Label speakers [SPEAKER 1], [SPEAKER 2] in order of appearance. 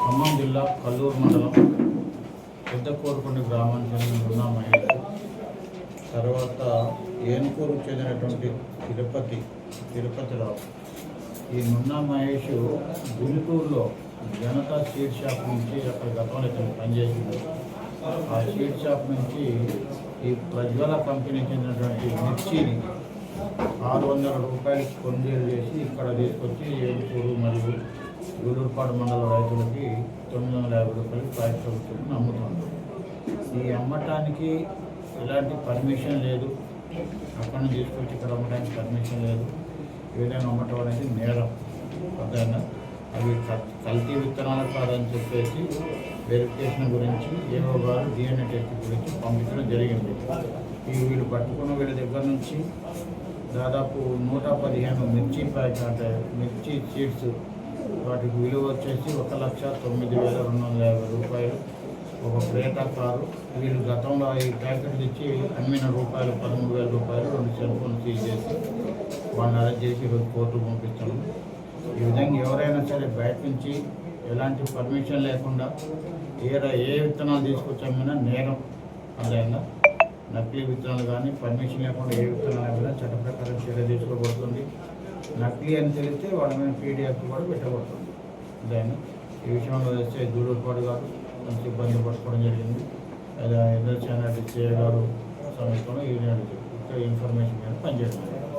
[SPEAKER 1] ఖమ్మం జిల్లా కల్లూరు మండలం పెద్ద కోరుకొండ గ్రామానికి చెందిన ఉన్న మహిళ తర్వాత ఏనుకూరు చెందినటువంటి తిరుపతి తిరుపతిరావు. ఈ నున్నా మహేష్ గుంటూరులో జనతా స్వీట్ షాప్ నుంచి అక్కడ గతంలో ఇతను పనిచేసింది ఆ స్వీట్ షాప్ నుంచి ఈ ప్రజ్వల కంపెనీకి చెందినటువంటి మిర్చిని ఆరు వందల రూపాయలకి కొనుగోలు చేసి ఇక్కడ తీసుకొచ్చి ఏడుపూరు మరియు గూడూరుపాడు మండల రైతులకి తొమ్మిది వందల యాభై రూపాయలు ప్యాకెట్ అమ్ముతుంది ఈ అమ్మటానికి ఎలాంటి పర్మిషన్ లేదు. అక్కడ నుంచి తీసుకొచ్చి ఇక్కడ అమ్మడానికి పర్మిషన్ లేదు. ఈ విధంగా అమ్మటం అనేది నేరం. అర్థమైనా అవి కల్తీ విత్తనాలు కాదని చెప్పేసి వెరిఫికేషన్ గురించి ఏవో గారు డిఎన్ఏ టెస్ట్ గురించి పంపించడం జరిగింది. ఈ వీళ్ళు పట్టుకున్న వీళ్ళ దగ్గర నుంచి దాదాపు నూట పదిహేను మిర్చి ప్యాక్ అంటే మిర్చి సీడ్స్ వాటికి విలువ వచ్చేసి ఒక లక్ష తొమ్మిది వేల రెండు వందల యాభై రూపాయలు. ఒక క్రేటా కారు. వీళ్ళు గతంలో ఈ ప్యాకెట్లు ఇచ్చి అమ్మిన రూపాయలు పదమూడు వేల రూపాయలు రెండు సెల్ ఫోన్ సీజ్ చేసి వాళ్ళని అరెస్ట్ చేసి ఈరోజు కోర్టుకు పంపించాము. ఈ విధంగా ఎవరైనా సరే బయట నుంచి ఎలాంటి పర్మిషన్ లేకుండా ఏ ఏ విత్తనాలు తీసుకొచ్చామైనా నేరం అదైనా నకిలీ విత్తనాలు కానీ పర్మిషన్ లేకుండా ఏ విత్తనాలు అయినా చట్ట ప్రకారం చర్య తీసుకోబడుతుంది. నకిలీ అని తెలిస్తే వాళ్ళ మీద పీడిఎఫ్ కూడా పెట్టబడుతుంది. దాన్ని ఈ విషయంలో వచ్చే దూడూరుపాడు గారు కొంచెం ఇబ్బంది పట్టుకోవడం జరిగింది. అదే ఎదురు చానల్ గారు సమయంలో ఈ ఇన్ఫర్మేషన్ మీద పనిచేయడం